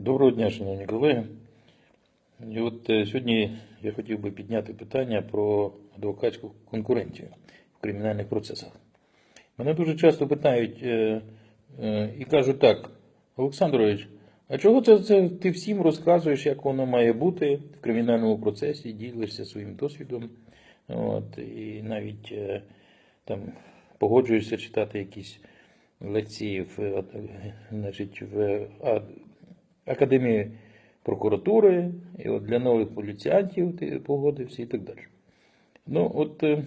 Доброго дня, шановні колеги. І от е, сьогодні я хотів би підняти питання про адвокатську конкуренцію в кримінальних процесах. Мене дуже часто питають е, е, і кажуть так, Олександрович, а чого це, це ти всім розказуєш, як воно має бути в кримінальному процесі, ділишся своїм досвідом, от, і навіть там погоджуєшся читати якісь лекції в, значить, в Академії прокуратури, і от для нових поліціянтів погодився і так далі. Ну, от, е,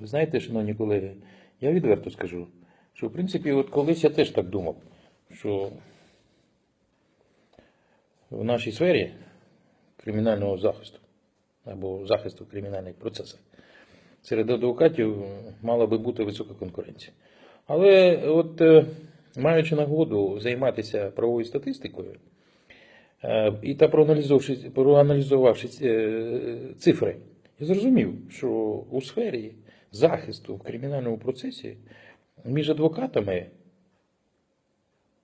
ви знаєте, шановні колеги, я відверто скажу, що в принципі, от колись я теж так думав, що в нашій сфері кримінального захисту або захисту кримінальних процесах серед адвокатів мала би бути висока конкуренція. Але от е, маючи нагоду займатися правовою статистикою, е, і та проаналізувавши, проаналізувавши е, цифри, я зрозумів, що у сфері захисту в кримінальному процесі між адвокатами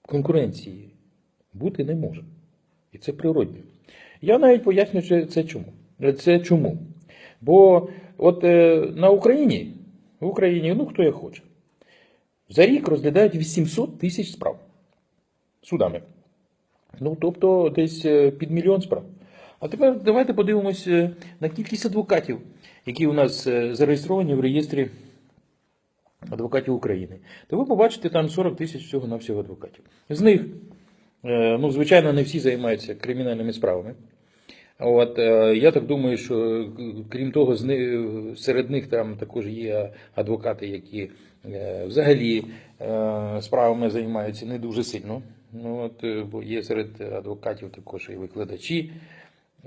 конкуренції бути не може. І це природньо. Я навіть поясню, що це чому. Це чому. Бо от е, на Україні, в Україні, ну хто як хоче, за рік розглядають 800 тисяч справ судами. Ну, тобто десь е, під мільйон справ. А тепер давайте подивимося на кількість адвокатів, які у нас е, зареєстровані в реєстрі адвокатів України. То ви побачите там 40 тисяч всього на всього адвокатів. З них, е, ну, звичайно, не всі займаються кримінальними справами. От, е, я так думаю, що е, крім того, серед них там також є адвокати, які е, взагалі справами займаються не дуже сильно. Ну, от, бо є серед адвокатів також і викладачі,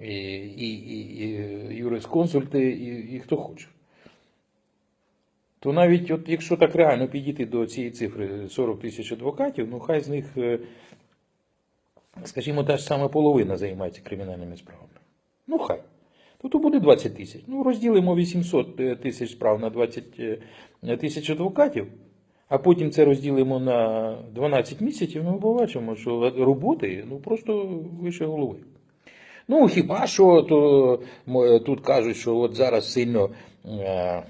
і, і, і, і юрисконсульти, і, і хто хоче. То навіть от якщо так реально підійти до цієї цифри 40 тисяч адвокатів, ну хай з них, скажімо, та ж сама половина займається кримінальними справами. Ну хай. То то буде 20 тисяч. Ну, розділимо 800 тисяч справ на 20 е, тисяч адвокатів, а потім це розділимо на 12 місяців, ми побачимо, що роботи ну, просто вище голови. Ну, хіба що то, тут кажуть, що от зараз сильно е,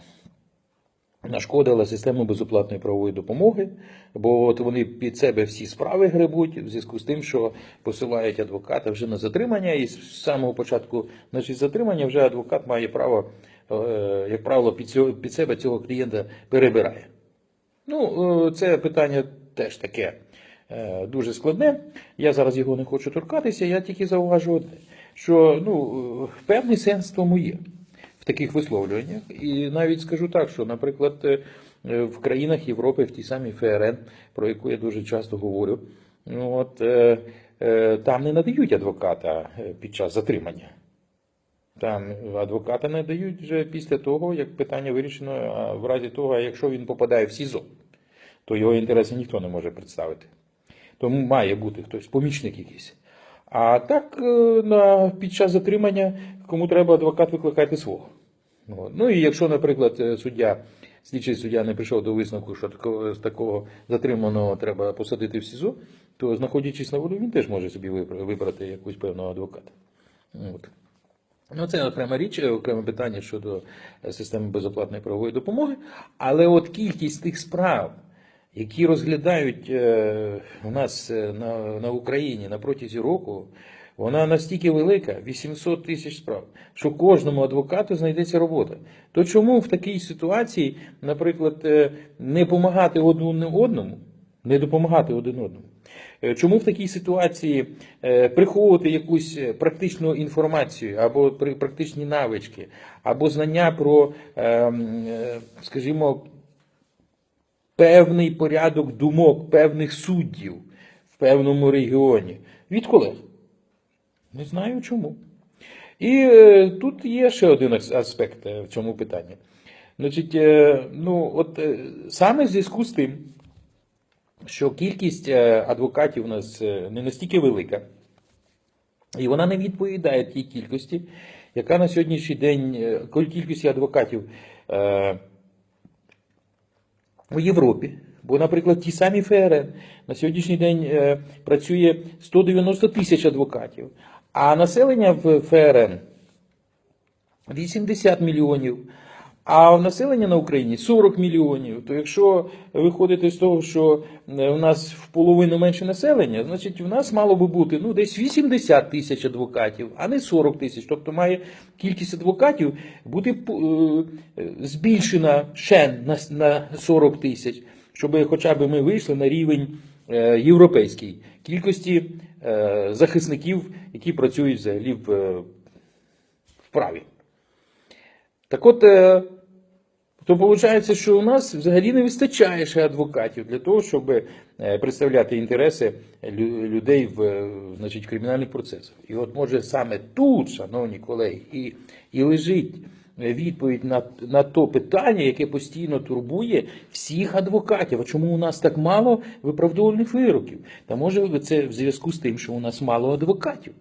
нашкодила система безоплатної правової допомоги, бо от вони під себе всі справи гребуть в зв'язку з тим, що посилають адвоката вже на затримання, і з самого початку значить, затримання вже адвокат має право, е, як правило, під, цього, під себе цього клієнта перебирає. Ну, е, це питання теж таке е, дуже складне. Я зараз його не хочу торкатися, я тільки зауважу одне, що ну, певний сенс в тому є таких висловлюваннях. І навіть скажу так, що, наприклад, е, в країнах Європи, в тій самій ФРН, про яку я дуже часто говорю, ну, от, е, е, там не надають адвоката під час затримання. Там адвоката не дають вже після того, як питання вирішено, а в разі того, якщо він попадає в СІЗО, то його інтереси ніхто не може представити. Тому має бути хтось, помічник якийсь. А так, на, під час затримання, кому треба адвокат, викликайте свого. Ну і якщо, наприклад, е, суддя, слідчий суддя не прийшов до висновку, що з такого затриманого треба посадити в СІЗО, то знаходячись на волі, він теж може собі вибра- вибрати якусь певного адвоката. От. Ну, це окрема річ, окреме питання щодо е, системи безоплатної правової допомоги. Але от кількість тих справ, які розглядають е, у нас е, на, на Україні на протязі року, вона настільки велика, 800 тисяч справ, що кожному адвокату знайдеться робота. То чому в такій ситуації, наприклад, е, не допомагати одному, не допомагати один одному? Е, Чому в такій ситуації е, приховувати якусь практичну інформацію або практичні навички, або знання про, скажімо, певний порядок думок певних суддів в певному регіоні від колег? Не знаю чому. І е, тут є ще один аспект е, в цьому питанні. Значить, е, ну, от саме в зв'язку з тим, що кількість адвокатів у нас не настільки велика, і вона не відповідає тій кількості, яка на сьогоднішній день кількості адвокатів у Європі, Бо, наприклад, ті самі ФРН на сьогоднішній день працює 190 тисяч адвокатів, а населення в ФРН 80 мільйонів, а населення на Україні 40 мільйонів. То якщо виходити з того, що е, у нас в половину менше населення, значить в нас мало би бути ну, десь 80 тисяч адвокатів, а не 40 тисяч. Тобто має кількість адвокатів бути е, е, збільшена ще на 40 тисяч, щоб хоча б ми вийшли на рівень е, європейський кількості е, захисників, які працюють взагалі в, е, праві. Так от, то виходить, що у нас взагалі не вистачає ще адвокатів для того, щоб представляти інтереси людей в, значить, кримінальних процесах. І от може саме тут, шановні колеги, і, і лежить відповідь на, на то питання, яке постійно турбує всіх адвокатів. А чому у нас так мало виправдовувальних вироків? Та може це в зв'язку з тим, що у нас мало адвокатів.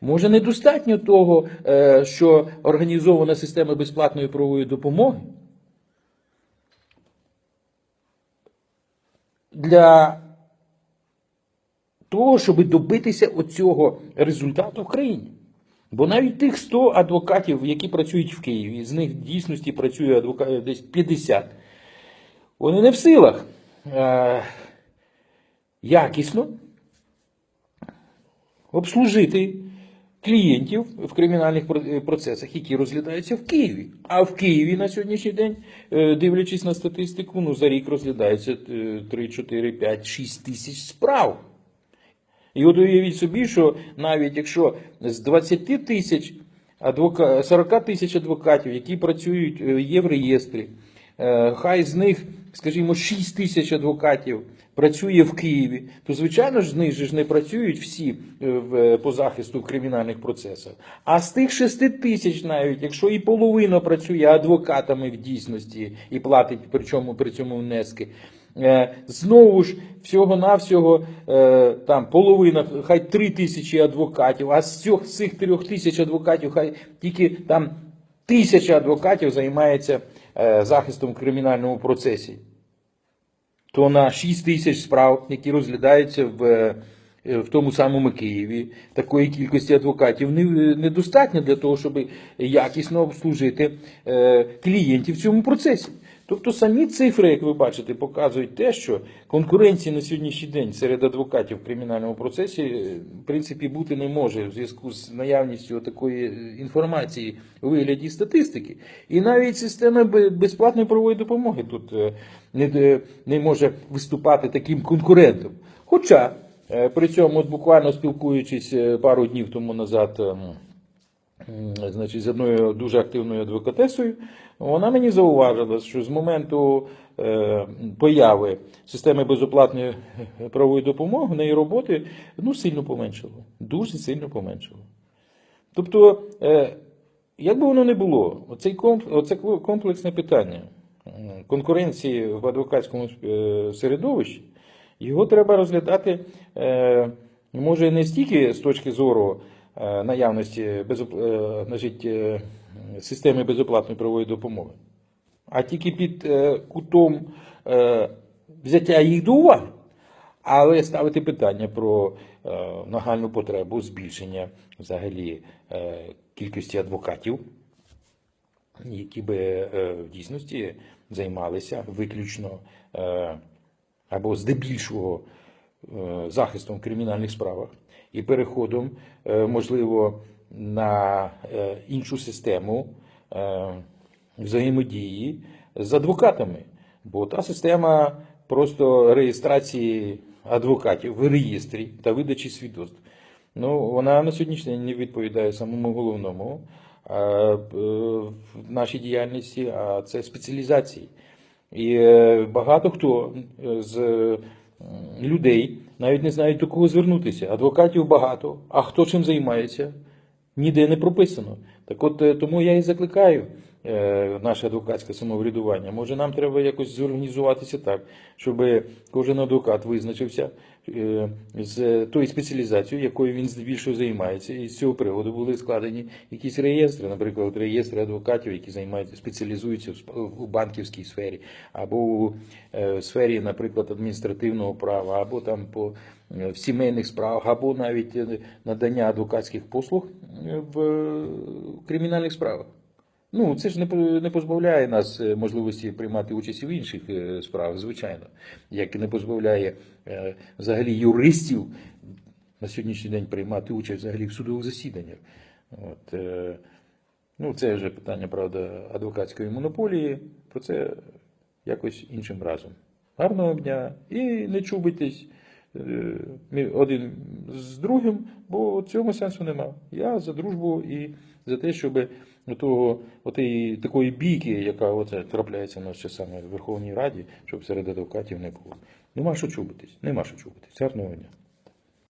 Може, недостатньо того, е, що організована система безплатної правової допомоги для того, щоб добитися оцього результату в країні. Бо навіть тих 100 адвокатів, які працюють в Києві, з них в дійсності працює адвока... десь 50, вони не в силах е, якісно обслужити клієнтів в кримінальних процесах, які розглядаються в Києві. А в Києві на сьогоднішній день, е, дивлячись на статистику, ну за рік розглядається е, 3, 4, 5, 6 тисяч справ. І от уявіть собі, що навіть якщо з 20 тисяч 40 тисяч адвокатів, які працюють, е, є в реєстрі, е, хай з них, скажімо, 6 тисяч адвокатів працює в Києві, то звичайно ж з них ж не працюють всі е, по захисту в кримінальних процесах. А з тих 6 тисяч навіть, якщо і половина працює адвокатами в дійсності і платить причому при цьому внески, Знову ж всього-навсього е, там половина, хай три тисячі адвокатів, а з цих, цих трьох тисяч адвокатів, хай тільки там тисяча адвокатів займається е, захистом в кримінальному процесі. То на 6 тисяч справ, які розглядаються в, е, в тому самому Києві, такої кількості адвокатів не- недостатньо для того, щоб якісно обслужити е, клієнтів в цьому процесі. Тобто самі цифри, як ви бачите, показують те, що конкуренції на сьогоднішній день серед адвокатів в кримінальному процесі е, в принципі бути не може в зв'язку з наявністю такої е, інформації у вигляді статистики. І навіть система безплатної правової допомоги тут е, не, не може виступати таким конкурентом. Хоча при цьому, от буквально спілкуючись пару днів тому назад. Значить, з одною дуже активною адвокатесою, вона мені зауважила, що з моменту е, появи системи безоплатної правової допомоги в неї роботи ну, сильно поменшало. Дуже сильно поменшало. Тобто, е, як би воно не було, оце комплексне питання конкуренції в адвокатському е, середовищі, його треба розглядати, може, не стільки з точки зору наявності безоп... е, значить, е, системи безоплатної правової допомоги, а тільки під е, кутом е, взяття їх до уваги. Але ставити питання про е, нагальну потребу збільшення взагалі е, кількості адвокатів, які би е, в дійсності займалися виключно е, або здебільшого е, захистом кримінальних справах і переходом, е, можливо, на е, іншу систему е, взаємодії з адвокатами. Бо та система просто реєстрації адвокатів в реєстрі та видачі свідоцтв. Ну, вона на сьогоднішній день не відповідає самому головному в нашій діяльності, а це спеціалізації. І багато хто з людей навіть не знають до кого звернутися. Адвокатів багато, а хто чим займається, ніде не прописано. Так от е, тому я і закликаю наше адвокатське самоврядування. Може, нам треба якось зорганізуватися так, щоб кожен адвокат визначився е, з тою спеціалізацією, якою він здебільшого займається. І з цього приводу були складені якісь реєстри, наприклад, реєстри адвокатів, які займаються, спеціалізуються у банківській сфері, або у е, сфері, наприклад, адміністративного права, або там по е, в сімейних справах, або навіть е, надання адвокатських послуг е, в е, кримінальних справах. Ну, це ж не позбавляє нас е, можливості приймати участь в інших е, справах, звичайно, як і не позбавляє е, взагалі юристів на сьогоднішній день приймати участь взагалі в судових засіданнях. От, ну, це вже питання, правда, адвокатської монополії. Про це якось іншим разом. Гарного дня і не чубитесь е, один з другим, бо цього сенсу нема. Я за дружбу і за те, щоб того, отої, такої бійки, яка оце трапляється у нас часами в Верховній Раді, щоб серед адвокатів не було. Нема що чубитись, нема що чубитись. Гарного дня.